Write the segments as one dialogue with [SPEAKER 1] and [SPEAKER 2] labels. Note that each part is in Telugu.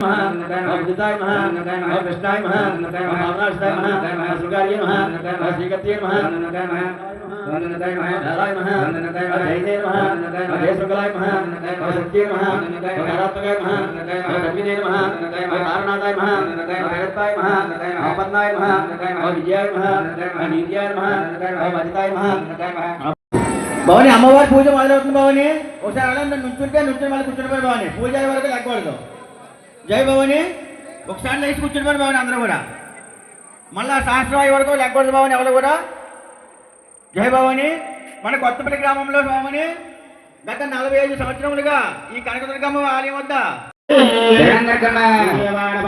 [SPEAKER 1] విద్యుతాయ మహా కృష్ణాయ మహా భావనాశాయ మహా శృంగార్య మహా శ్రీగత్య మహా నారాయ మహా జయదే మహా జయశృంగలాయ మహా సత్య మహా కారాత్మకాయ మహా కవిదే మహా కారణాదాయ మహా జగత్తాయ మహా ఆపన్నాయ మహా విజయాయ మహా నీత్యాయ మహా అజితాయ మహా భవని అమ్మవారి పూజ మొదలవుతుంది భవని ఒకసారి అలా నుంచుంటే నుంచుని మళ్ళీ కూర్చుని భవని పూజ అయ్యే వరకు లేకూడదు జై భవని. ఒకసారి లేచి కూర్చుని భవని అందరూ కూడా. మళ్ళా సహస్రం అయ్యే వరకు లేకూడదు భవని ఎవరు కూడా. జై భవని. మన కొత్తపల్లి గ్రామంలో భవని గత నలభై ఐదు సంవత్సరములుగా ఈ కనకదుర్గమ్మ ఆలయం వద్ద. విజయవాడ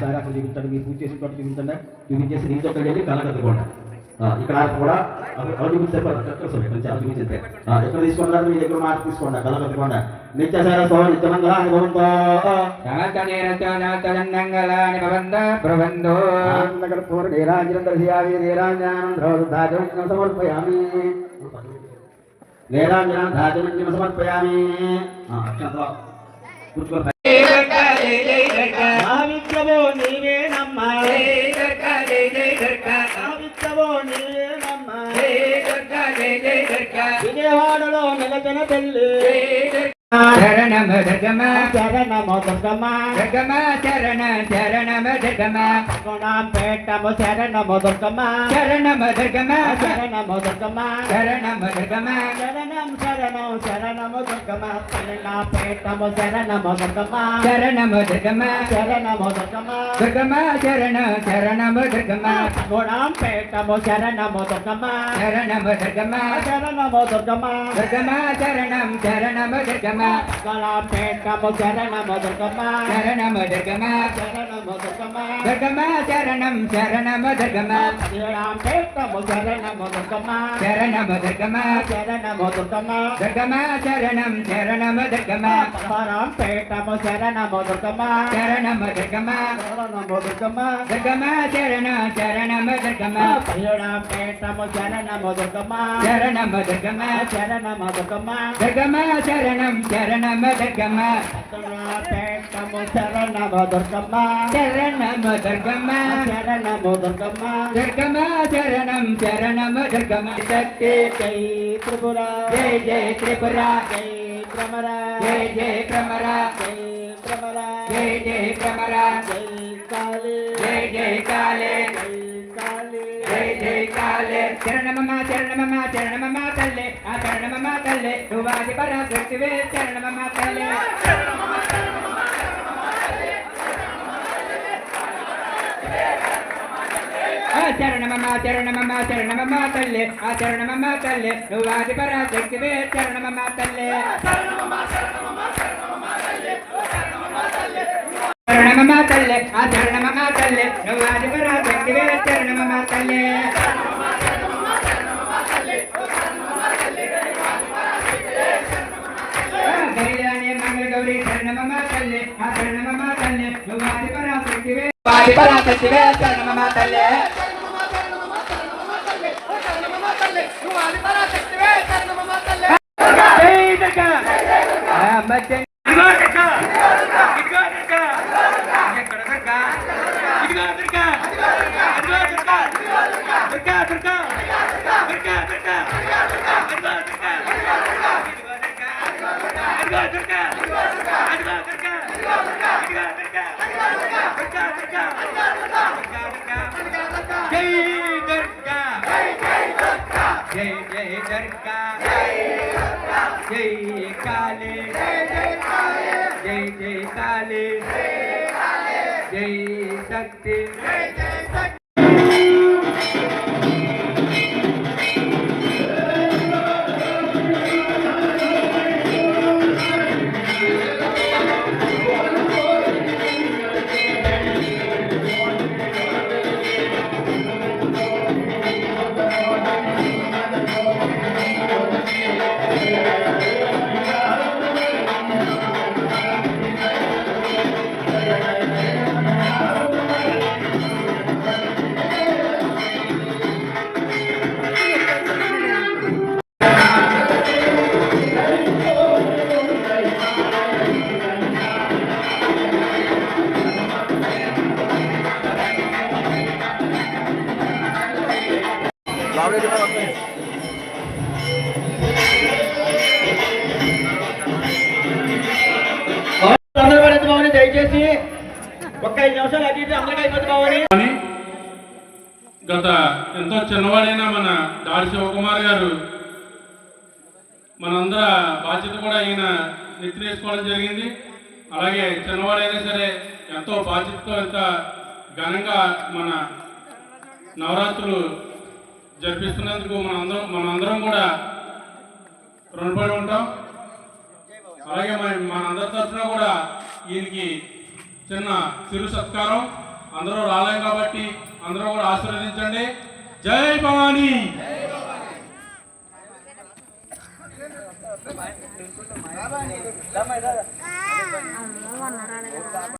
[SPEAKER 1] సార్ అక్కడ చూపించండి మీరు పూజ చేసిన చోట చూపించండి చూపించేసి నీతో అక్కడికి వెళ్ళి కళ్ళ కట్టుకోండి ఆ, ఇక్కడ కూడా అక్కడ అక్కడ చూపిస్తే కొంచెం అలా చూపించే ఎక్కడ తీసుకున్నారు మీ దగ్గర మాట తీసుకోండి? కళ్ళ కట్టుకోండి నిత్యసార స్వామి నిత్యమంగళ అనుభవంతో ఆనందకర పూర్ణ నీరాజనందర శ్రీయావి నీరాజనం ధాజనం సమర్పయామి. నీరాజనం ధాజనం సమర్పయామి. ఆ, అక్షంతలో కూర్చోండి ఆవిత్యవో నీవేనమ్మా ఆవిత్యవో నీవేనమ్మా విజయవాడలో నిలచిన తల్లి
[SPEAKER 2] దుర్గమ
[SPEAKER 1] శరణమో దుర్గమ్మ
[SPEAKER 2] దుర్గమ శరణమ దుర్గమ
[SPEAKER 1] పెట్టము శరణమో దుర్గమ్మ
[SPEAKER 2] శరణమ దుర్గమ
[SPEAKER 1] శరణమో దుర్గమ్మ
[SPEAKER 2] శరణమ దుర్గమ
[SPEAKER 1] శరణం శరణం శరణము దుర్గమ్మ పెట్టము శరణమో దుర్గమ్మ
[SPEAKER 2] శరణమ దుర్గమ
[SPEAKER 1] శరణమో దుర్గమ్మ
[SPEAKER 2] దుర్గమ శరణ శరణమ దుర్గమ
[SPEAKER 1] గుణం పెట్టము శరణము దుర్గమ్మ
[SPEAKER 2] శరణమ దుర్గమ
[SPEAKER 1] శరణము దుర్గమ్మ
[SPEAKER 2] దుర్గమ శరణం శరణమ దుర్గమ
[SPEAKER 1] గుణం పెట్టము శరణము దుర్గమ్మ
[SPEAKER 2] శరణమ దుర్గమ
[SPEAKER 1] శరణము దుర్గమ్మ
[SPEAKER 2] దుర్గమ శరణం శరణమ దుర్గమ
[SPEAKER 1] గుణం పెట్టము శరణము దుర్గమ్మ
[SPEAKER 2] శరణమ దుర్గమ
[SPEAKER 1] శరణము దుర్గమ్మ
[SPEAKER 2] దుర్గమ శరణం శరణమ దుర్గమ
[SPEAKER 1] గుణం పెట్టము శరణము దుర్గమ్మ
[SPEAKER 2] శరణమ దుర్గమ
[SPEAKER 1] శరణము దుర్గమ్మ
[SPEAKER 2] దుర్గమ శరణ శరణమ దుర్గమ
[SPEAKER 1] గుణం పెట్టము శరణము దుర్గమ్మ
[SPEAKER 2] శరణమ దుర్గమ
[SPEAKER 1] శరణము దుర్గమ్మ
[SPEAKER 2] దుర్గమ శరణం శరణమ దుర్గమ
[SPEAKER 1] పెట్టము శరణము దుర్గమ్మ
[SPEAKER 2] శరణమ దుర్గమ
[SPEAKER 1] శరణము దుర్గమ్మ
[SPEAKER 2] దుర్గమ శరణం శరణమ దుర్గమ శక్తి
[SPEAKER 1] జై త్రిపుర
[SPEAKER 2] జై జై త్రిపుర
[SPEAKER 1] జై భ్రమర
[SPEAKER 2] జై జై భ్రమర
[SPEAKER 1] జై భ్రమర
[SPEAKER 2] జై జై భ్రమర
[SPEAKER 1] జై కాళీ
[SPEAKER 2] జై జై కాళే
[SPEAKER 1] జై
[SPEAKER 2] జై కాళే శరణమమ్మ శరణమమ్మ శరణమమ్మ తల్లే. ఆ శరణమమ్మ తల్లే. నువ్వాది పరాశక్తివే తల్లే. శరణమమ్మ శరణమమ్మ శరణమమ్మ తల్లే ఆ శరణమమ్మ తల్లే నువ్వాది పరాశక్తివే శరణమమ్మ తల్లే శరణమమ్మ తల్లే ఆ శరణమమ్మ తల్లే నువ్వాది పరాశక్తివే శరణమమ్మ తల్లే పరాశక్తివే పరాశక్తివే శరణమమ్మ తల్లే అమ్మ జై ఇదిగో దుర్గా.
[SPEAKER 1] ఐదు నిమిషాలు అటు ఇటు
[SPEAKER 3] కానీ గత ఎంతో చిన్నవాడైన మన దాడి శివకుమార్ గారు మనందర బాధ్యత కూడా ఈయన నెత్తి వేసుకోవడం జరిగింది. అలాగే చిన్నవాడైనా సరే ఎంతో బాధ్యతతో ఎంత ఘనంగా మన నవరాత్రులు జరిపిస్తున్నందుకు మనందరం మనందరం కూడా రుణపడి ఉంటాం. అలాగే మన మనందరి తరఫున కూడా ఈయనకి చిన్న చిరు సత్కారం. అందరూ రాలేం కాబట్టి అందరూ కూడా ఆశీర్వదించండి. జై భవానీ!
[SPEAKER 1] అమ్మ